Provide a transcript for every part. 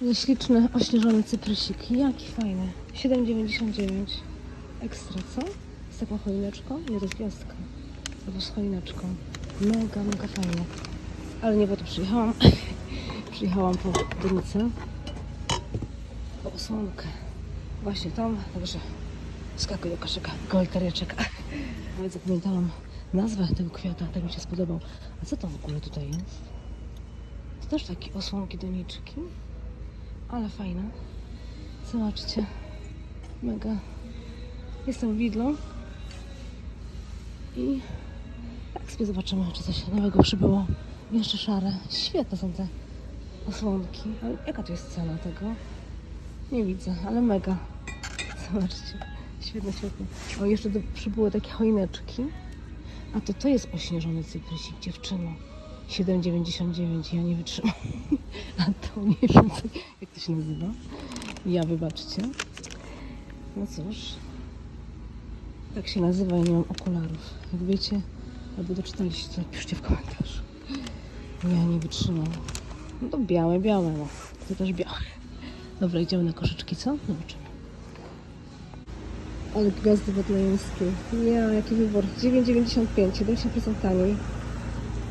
Śliczny, ośnieżony cyprysik. Jaki fajny. 7,99. Ekstra, co? Z taką choineczką? Nie, to jest gwiazdka. Albo z choineczką. Mega, mega fajnie. Ale nie po to przyjechałam. przyjechałam po donicę. Po osłonkę. Właśnie tam, także skakuj do koszyka. Golterieczek. Nawet zapamiętałam nazwę tego kwiata, tak mi się spodobał. A co to w ogóle tutaj jest? To też takie osłonki doniczki. Ale fajne. Zobaczcie. Mega. Jestem w Lidlu. I tak sobie zobaczymy, czy coś nowego przybyło. Jeszcze szare. Świetne są te osłonki. Ale jaka to jest cena tego? Nie widzę, ale mega. Zobaczcie. Świetne, świetne. O, jeszcze do, przybyły takie choineczki. A to to jest ośnieżony cyprysik, dziewczyno. 7,99. Ja nie wytrzymam. A to nie wiem, jak to się nazywa. Ja wybaczcie. No cóż. Tak się nazywa, ja nie mam okularów. Jak wiecie, albo doczytaliście, to piszcie w komentarzu. Ja nie wytrzymam. No to białe, białe, no. To też białe. Dobra, idziemy na koszyczki, co? Zobaczymy. Ale gwiazdy wodleńskie. Ja, jaki wybór. 9,95, 70% taniej.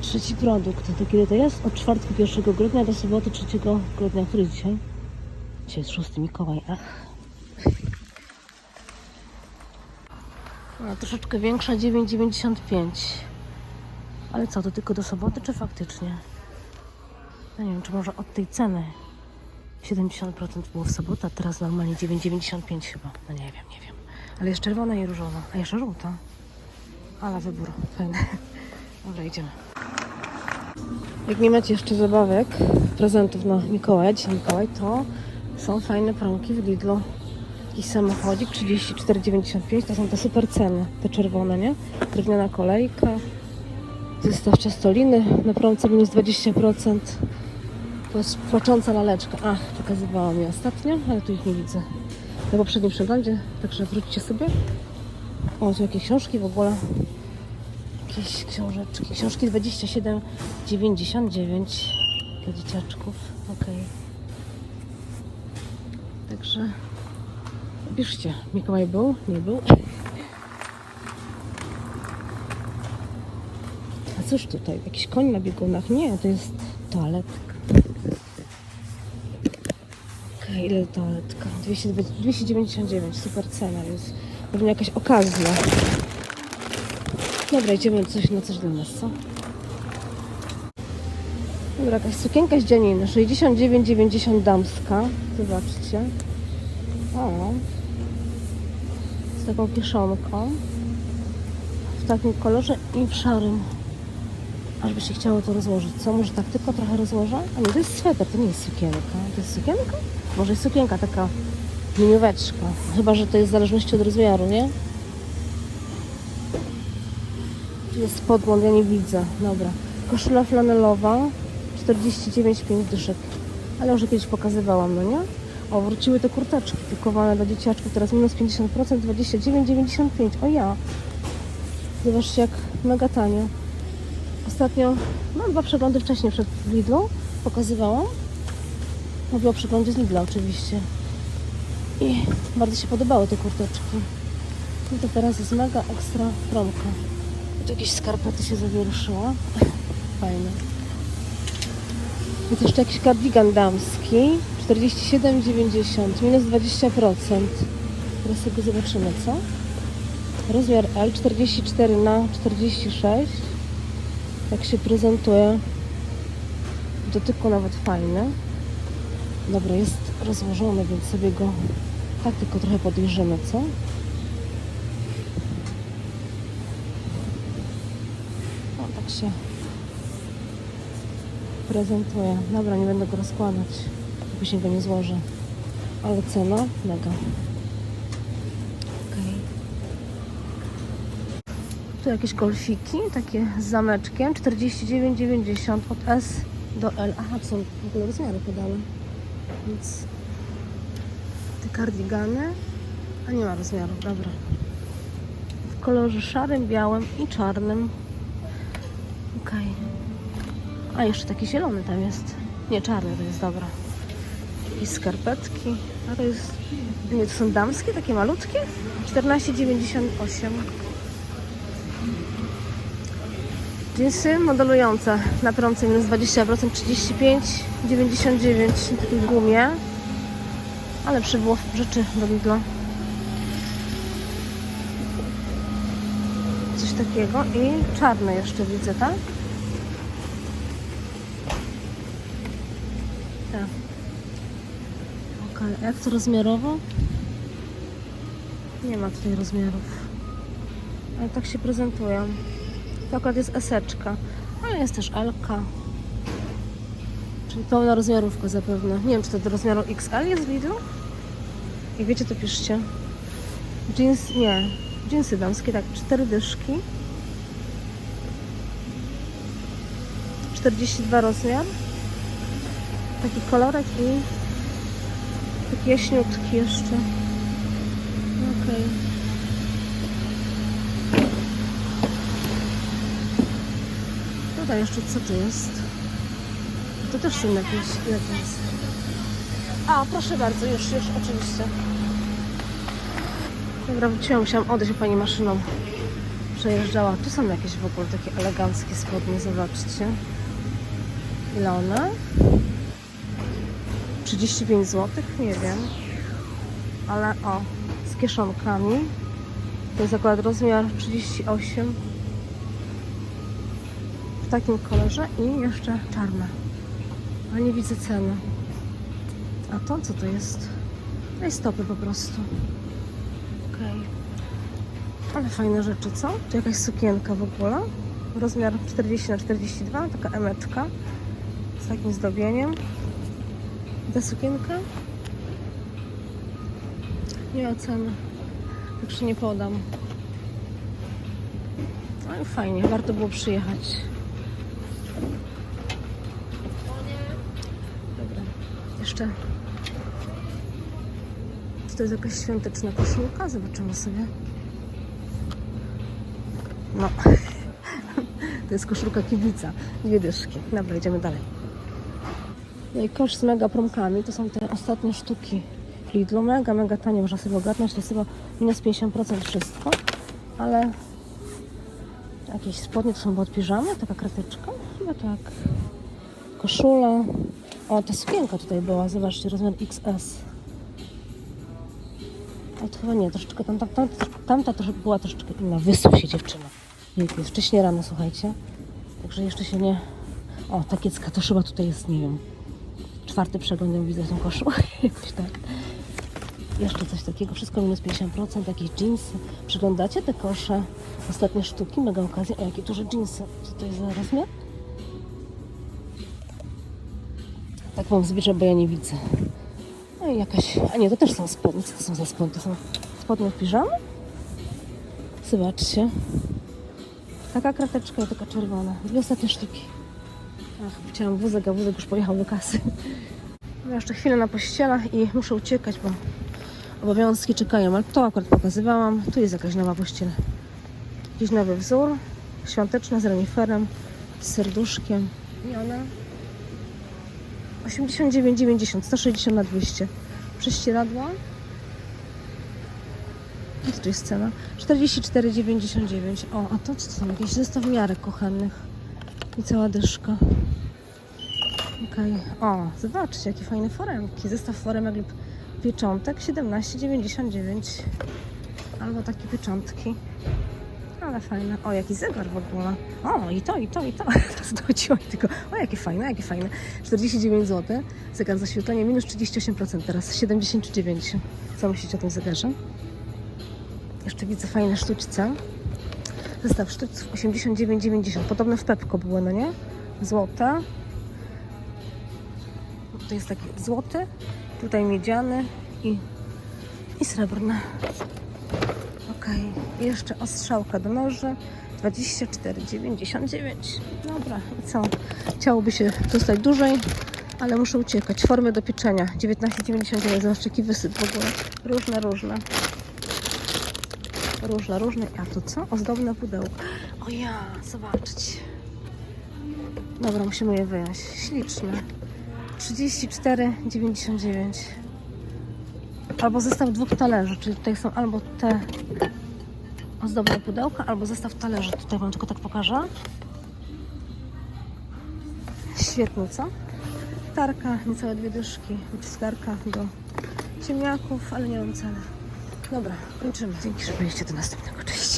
Trzeci produkt. To kiedy to jest? Od czwartku 1 grudnia do soboty 3 grudnia. Który dzisiaj? Dzisiaj jest 6 Mikołaj. Ach. A, troszeczkę większa, 9,95. Ale co, to tylko do soboty, czy faktycznie? No nie wiem, czy może od tej ceny 70% było w sobotę, a teraz normalnie 9,95 chyba. No nie wiem, nie wiem. Ale jest czerwona i różowa, a jeszcze żółta. Ale wybór fajny. Dobra, idziemy. Jak nie macie jeszcze zabawek, prezentów na Mikołaja, dzisiaj Mikołaj, to są fajne promki w Lidlu. Jakiś samochodzik 34,95 to są te super ceny, te czerwone, nie? Drewniana kolejka, zestaw ciastoliny na promce minus 20%. To jest płacząca laleczka. Ach, pokazywała mi ostatnio, ale tu ich nie widzę. Na poprzednim przeglądzie, także wróćcie sobie. O, tu jakieś książki w ogóle. Jakieś książeczki. Książki 27,99 dla dzieciaczków. Okej. Także piszcie. Mikołaj był? Nie był? A cóż tutaj? Jakiś koń na biegunach? Nie, to jest toaletka. Okej, ile toaletka? 200 299, super cena jest. Pewnie jakaś okazja. Dobra, idziemy coś na coś dla nas, co? Dobra, jakaś sukienka z dzianiny, 69,90 damska. Zobaczcie. O. Z taką kieszonką. W takim kolorze i w szarym. Aż by się chciało to rozłożyć. Co? Może tak tylko trochę rozłożę? A nie, to jest sweter, to nie jest sukienka. To jest sukienka? Może jest sukienka taka minióweczka. Chyba, że to jest w zależności od rozmiaru, nie? Tu jest podgląd, ja nie widzę. Dobra. Koszula flanelowa 49,5 dyszek. Ale już kiedyś pokazywałam, no nie? O, wróciły te kurteczki pikowane dla dzieciaczków. Teraz minus 50%, 29,95. O ja. Zobaczcie, jak mega tanio. Ostatnio, mam dwa przeglądy wcześniej przed Lidlą. Pokazywałam. Mówię o przeglądzie z Lidla oczywiście. I bardzo się podobały te kurteczki. I to teraz jest mega ekstra promka. Tu jakieś skarpety się zawieruszyła. Fajne. Jest jeszcze jakiś kardigan damski. 47,90. Minus 20%. Teraz sobie zobaczymy, co? Rozmiar L 44 na 46. Tak się prezentuje. W dotyku nawet fajny. Dobra, jest rozłożony, więc sobie go tak tylko trochę podejrzymy, co? O, tak się prezentuje. Dobra, nie będę go rozkładać. Później go nie złożę. Ale cena mega. Okej. Tu jakieś golfiki, takie z zameczkiem. 49,90 od S do L. Aha, są w ogóle rozmiary podane. Więc te kardigany. A nie ma rozmiaru, dobra. W kolorze szarym, białym i czarnym. Okej. A jeszcze taki zielony tam jest. Nie, czarny to jest, dobra. I skarpetki. A to jest... Nie, to są damskie, takie malutkie? 14,98. Jeansy modelujące na promce minus 20%, 35,99 na takiej gumie. Ale przybyło rzeczy do Lidla. Takiego i czarne jeszcze widzę, tak? Tak. Okej, a jak to rozmiarowo? Nie ma tutaj rozmiarów. Ale tak się prezentują. To akurat jest eseczka, ale jest też Elka. Czyli pełna rozmiarówka zapewne. Nie wiem, czy to do rozmiaru XL jest w Lidlu? Jak wiecie, to piszcie. Jeans, nie. Jeansy damskie, tak, cztery dyszki. 42 rozmiar. Taki kolorek i taki jaśniutki jeszcze. Okej. Tutaj jeszcze co to jest? To też są jakieś. A, proszę bardzo, już, już, oczywiście. Dobra, wróciłam, musiałam odejść, pani maszyną przejeżdżała. Tu są jakieś w ogóle takie eleganckie spodnie, zobaczcie. Ile one? 35 zł? Nie wiem. Ale o, z kieszonkami. To jest akurat rozmiar 38 w takim kolorze i jeszcze czarne. A nie widzę ceny. A to co to jest? To jest stopy po prostu. Ale fajne rzeczy, co? Tu jakaś sukienka w ogóle. Rozmiar 40 na 42 taka emeczka z takim zdobieniem. Ta sukienka nie ceny. Także nie podam. No i fajnie, warto było przyjechać. Dobra, jeszcze. Czy to jest jakaś świąteczna koszulka? Zobaczymy sobie. No. To jest koszulka kibica. Dwie dyszki. Dobra, idziemy dalej. No i kosz z mega promkami. To są te ostatnie sztuki Lidlu. Mega, mega tanie. Można sobie ogarnąć. To jest chyba minus 50% wszystko. Ale jakieś spodnie to są pod piżamy. Taka krateczka. Chyba tak. Koszula. O, ta sukienka tutaj była. Zobaczcie, rozmiar XS. A to chyba nie, troszeczkę tam, tam, tam, tamta trosze, była troszeczkę inna. Wysuł się dziewczyna. Jejku, jest wcześnie rano, słuchajcie. Także jeszcze się nie... O, ta kiecka to chyba tutaj jest, nie wiem. Czwarty przegląd widzę tą koszulę. Tak. Jeszcze coś takiego, wszystko minus 50%, jakieś jeansy. Przyglądacie te kosze? Ostatnie sztuki, mega okazja. O, jakie duże jeansy. Co to jest za rozmiar? Tak mam zbliżę, bo ja nie widzę. No i jakaś... A nie, to też są spodnie. Co to są za spodnie? To są spodnie w piżamy? Zobaczcie. Taka krateczka i taka czerwona. Dwie ostatnie sztuki. Ach, chciałam wózek, a wózek już pojechał do kasy. Mam jeszcze chwilę na pościelach i muszę uciekać, bo obowiązki czekają. Ale to akurat pokazywałam. Tu jest jakaś nowa pościel. Jakiś nowy wzór. Świąteczna z reniferem, z serduszkiem. I ona 89,90, 160 na 200. Prześcieradła. Co tu jest cena? 44,99. O, a to co to są? Jakieś zestaw miarek kuchennych. I cała dyszka. Okej. O, zobaczcie, jakie fajne foremki. Zestaw foremek lub pieczątek 17,99. Albo takie pieczątki. Ale fajne. O, jaki zegar w ogóle. O, i to, i to, i to. Teraz dochodziło i tylko. O, jakie fajne, jakie fajne. 49 zł. Zegar zaświetlenie minus 38%, teraz 79. Co myślicie o tym zegarze? Jeszcze widzę fajne sztućce. Zestaw sztućców 89,90. Podobne w Pepko było, no nie? Złote. To jest taki złoty, tutaj miedziany i, i srebrny. I jeszcze ostrzałka do noży 24,99. Dobra, i co? Chciałoby się dostać dłużej, ale muszę uciekać. Formy do pieczenia 19,99. Zobaczcie, jaki wysyp w ogóle. Różne, różne. Różne, różne. A to co? Ozdobne pudełko. O ja, zobaczcie. Dobra, musimy je wyjąć. Śliczne. 34,99 Albo zestaw dwóch talerzy, czyli tutaj są albo te ozdobne pudełka, albo zestaw talerzy. Tutaj wam tylko tak pokażę. Świetnie, co? Tarka, niecałe dwie dyszki, wyciskarka do ciemniaków, ale nie mam ceny. Dobra, kończymy. Dzięki, że byliście do następnego. Cześć.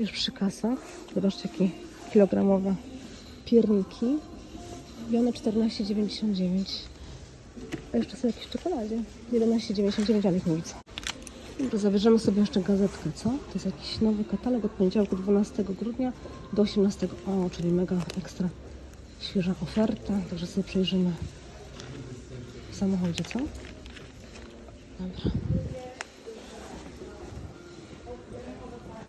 Już przy kasach. Zobaczcie, jakie kilogramowe pierniki. I one 14,99. A jeszcze są jakieś w czekoladzie. 11,99, ale ich nie widzę. Dobra, zabierzemy sobie jeszcze gazetkę, co? To jest jakiś nowy katalog od poniedziałku 12 grudnia do 18. O, czyli mega ekstra świeża oferta, także sobie przejrzymy w samochodzie, co? Dobra.